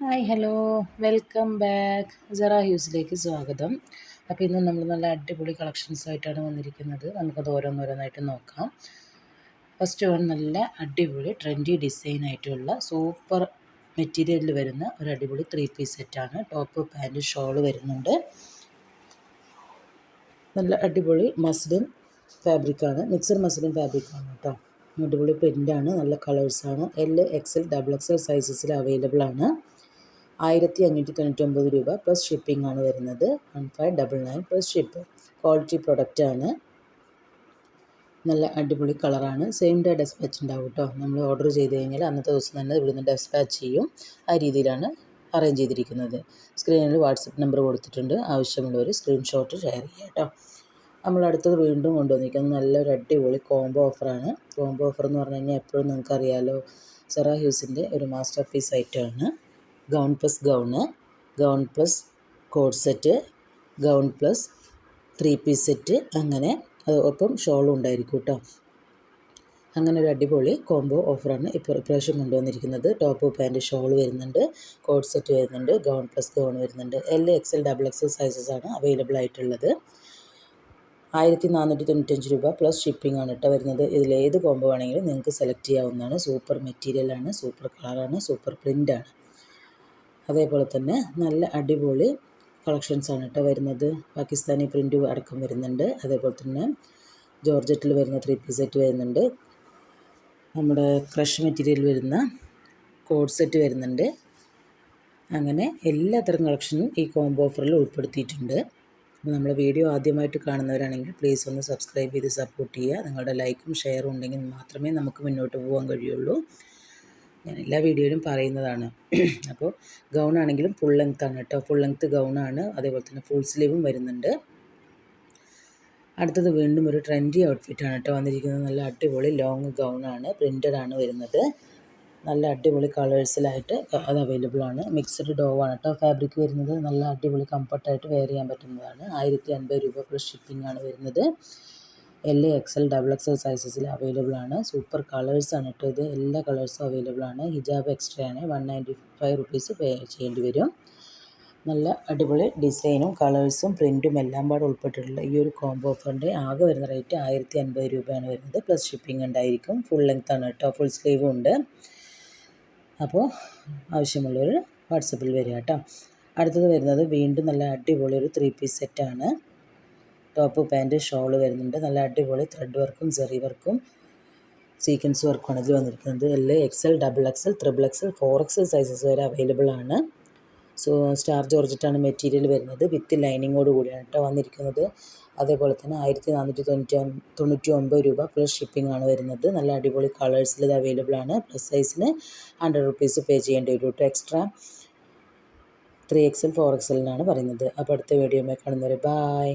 Hi hello. Welcome back. ജറ ഹ്യൂസിലേക്ക് സ്വാഗതം. അപ്പോൾ ഇന്ന് നമ്മൾ നല്ല അടിപൊളി കളക്ഷൻസുമായിട്ടാണ് വന്നിരിക്കുന്നത്. നമുക്കത് ഓരോന്നോരോന്നായിട്ട് നോക്കാം. ഫസ്റ്റ് വൺ നല്ല അടിപൊളി ട്രെൻഡി ഡിസൈൻ ആയിട്ടുള്ള സൂപ്പർ മെറ്റീരിയലിൽ വരുന്ന ഒരു അടിപൊളി ത്രീ പീസ് സെറ്റാണ് ടോപ്പ് പാന്റ് ഷോൾ വരുന്നുണ്ട്. നല്ല അടിപൊളി മസ്ലിൻ ഫാബ്രിക്കാണ് മിക്സഡ് മസ്ലിൻ ഫാബ്രിക്കാണ് കേട്ടോ അടിപൊളി പ്രിന്റാണ് നല്ല കളേഴ്സാണ് L X L double X L സൈസസിൽ available ആണ്. ആയിരത്തി അഞ്ഞൂറ്റി തൊണ്ണൂറ്റൊമ്പത് രൂപ പ്ലസ് ഷിപ്പിംഗ് ആണ് വരുന്നത്. One five double nine plus ship quality product ആണ്. നല്ല അടിപൊളി കളറാണ് സെയിം ഡേ ഡെസ്പാച്ച് ഉണ്ടാവും കേട്ടോ നമ്മൾ ഓർഡർ ചെയ്ത് കഴിഞ്ഞാൽ അന്നത്തെ ദിവസം തന്നെ ഇവിടുന്ന് ഡെസ്പാച്ച് ചെയ്യും. ആ രീതിയിലാണ് അറേഞ്ച് ചെയ്തിരിക്കുന്നത്. സ്ക്രീനിൽ വാട്സപ്പ് നമ്പർ കൊടുത്തിട്ടുണ്ട്. ആവശ്യമുള്ളവർ സ്ക്രീൻഷോട്ട് ഷെയർ ചെയ്യുക കേട്ടോ നമ്മൾ അടുത്തത് വീണ്ടും കൊണ്ടുവന്നിരിക്കുന്നത് നല്ലൊരു അടിപൊളി കോംബോ ഓഫറാണ് കോംബോ ഓഫർ എന്ന് പറഞ്ഞു കഴിഞ്ഞാൽ എപ്പോഴും നിങ്ങൾക്കറിയാലോ സെറ ഹ്യൂസിന്റെ ഒരു മാസ്റ്റർ പീസ് ഐറ്റമാണ് gown plus gown gown plus coord set gown plus three piece set അങ്ങനെ ഒപ്പം ഷോളും ഉണ്ടായിരിക്കും കേട്ടോ അങ്ങനെ ഒരു അടിപൊളി കോംബോ ഓഫറാണ് ഇപ്പോൾ ഇപ്രാവശ്യം കൊണ്ടുവന്നിരിക്കുന്നത്. ടോപ്പ് പാന്റ് ഷോൾ വരുന്നുണ്ട് കോഡ് സെറ്റ് വരുന്നുണ്ട് ഗൗൺ പ്ലസ് ഗൗൺ വരുന്നുണ്ട്. L X L double X L sizes ആണ് അവൈലബിൾ ആയിട്ടുള്ളത്. ആയിരത്തി നാനൂറ്റി തൊണ്ണൂറ്റഞ്ച് രൂപ പ്ലസ് ഷിപ്പിംഗ് ആണ് കേട്ടോ വരുന്നത്. ഇതിൽ ഏത് കോംബോ ആണെങ്കിലും നിങ്ങൾക്ക് സെലക്ട് ചെയ്യാവുന്നതാണ്. സൂപ്പർ മെറ്റീരിയലാണ് സൂപ്പർ കളറാണ് സൂപ്പർ പ്രിന്റാണ് അതേപോലെ തന്നെ നല്ല അടിപൊളി കളക്ഷൻസാണ് കേട്ടോ വരുന്നത്. പാകിസ്ഥാനി പ്രിന്റ് അടക്കം വരുന്നുണ്ട്. അതേപോലെ തന്നെ ജോർജറ്റിൽ വരുന്ന ത്രീ പീസ് സെറ്റ് വരുന്നുണ്ട്. നമ്മുടെ ക്രഷ് മെറ്റീരിയൽ വരുന്ന കോഡ് സെറ്റ് വരുന്നുണ്ട്. അങ്ങനെ എല്ലാത്തരം കളക്ഷനും ഈ കോംബോ ഓഫറിൽ ഉൾപ്പെടുത്തിയിട്ടുണ്ട്. അപ്പോൾ നമ്മൾ വീഡിയോ ആദ്യമായിട്ട് കാണുന്നവരാണെങ്കിൽ പ്ലീസ് ഒന്ന് സബ്സ്ക്രൈബ് ചെയ്ത് സപ്പോർട്ട് ചെയ്യുക. നിങ്ങളുടെ ലൈക്കും ഷെയറും ഉണ്ടെങ്കിൽ മാത്രമേ നമുക്ക് മുന്നോട്ട് പോകാൻ കഴിയുള്ളൂ. ഞാൻ എല്ലാ വീഡിയോയിലും പറയുന്നതാണ്. അപ്പോൾ ഗൗൺ ആണെങ്കിലും ഫുൾ ലെങ്ത് ആണ് കേട്ടോ. ഫുൾ ലെങ്ത്ത് ആണ്. അതേപോലെ തന്നെ ഫുൾ സ്ലീവും വരുന്നുണ്ട്. അടുത്തത് വീണ്ടും ഒരു ട്രെൻഡി ഔട്ട്ഫിറ്റാണ് കേട്ടോ. വന്നിരിക്കുന്നത് നല്ല അടിപൊളി ലോങ് ആണ്. പ്രിന്റഡ് ആണ് വരുന്നത്. നല്ല അടിപൊളി കളേഴ്സിലായിട്ട് അത് അവൈലബിൾ ആണ്. മിക്സഡ് ഡോ ആണ് കേട്ടോ. ഫാബ്രിക് വരുന്നത്. നല്ല അടിപൊളി കംഫർട്ടായിട്ട് വെയർ ചെയ്യാൻ പറ്റുന്നതാണ്. ആയിരത്തി അൻപത് രൂപ പ്ലസ് ഷിപ്പിംഗ് ആണ് വരുന്നത്. L X L double X L സൈസസിൽ available ആണ്. സൂപ്പർ കളേഴ്സ് ആണ് കേട്ടോ ഇത് എല്ലാ കളേഴ്സും അവൈലബിൾ ആണ്. ഹിജാബ് എക്സ്ട്രാ ആണ്. One ninety five rupees pay ചെയ്യേണ്ടി വരും. നല്ല അടിപൊളി ഡിസൈനും കളേഴ്സും പ്രിന്റും എല്ലാം പാടെ ഉൾപ്പെട്ടിട്ടുള്ള ഈ ഒരു കോംബോ ഓഫറിന്റെ ആകെ വരുന്ന റേറ്റ് ആയിരത്തി അൻപത് രൂപയാണ് വരുന്നത്. പ്ലസ് ഷിപ്പിംഗ് ഉണ്ടായിരിക്കും. ഫുൾ ലെങ്ത് ആണ് കേട്ടോ. ഫുൾ സ്ലീവും ഉണ്ട്. അപ്പോൾ ആവശ്യമുള്ളവർ വാട്സപ്പിൽ വരിക കേട്ടോ. അടുത്തത് വരുന്നത് വീണ്ടും നല്ല അടിപൊളി ഒരു ത്രീ പീസ് സെറ്റാണ് ടോപ്പ് പാന്റ് ഷോൾ വരുന്നുണ്ട്. നല്ല അടിപൊളി ത്രെഡ് വർക്കും സെറി വർക്കും സീക്വൻസ് വർക്കുമാണ് ഇതിൽ വന്നിരിക്കുന്നത്. L X L double X L triple X L four X L sizes വരെ അവൈലബിൾ ആണ്. സോ സ്റ്റാർ ജോർജറ്റാണ് മെറ്റീരിയൽ വരുന്നത്. വിത്ത് ലൈനിങ്ങോട് കൂടിയാണ് കേട്ടോ വന്നിരിക്കുന്നത്. അതേപോലെ തന്നെ ആയിരത്തി നാനൂറ്റി തൊണ്ണൂറ്റി തൊണ്ണൂറ്റി ഒമ്പത് രൂപ പ്ലസ് ഷിപ്പിംഗ് ആണ് വരുന്നത്. നല്ല അടിപൊളി കളേഴ്സിൽ ഇത് അവൈലബിൾ ആണ്. പ്ലസ് സൈസിന് ഹൺഡ്രഡ് റുപ്പീസ് പേ ചെയ്യേണ്ടി വരും കേട്ടോ extra three X L four X എല്ലിനാണ് പറയുന്നത്. അപ്പോൾ അടുത്ത വീഡിയോ കാണുന്നവരെ ബായ്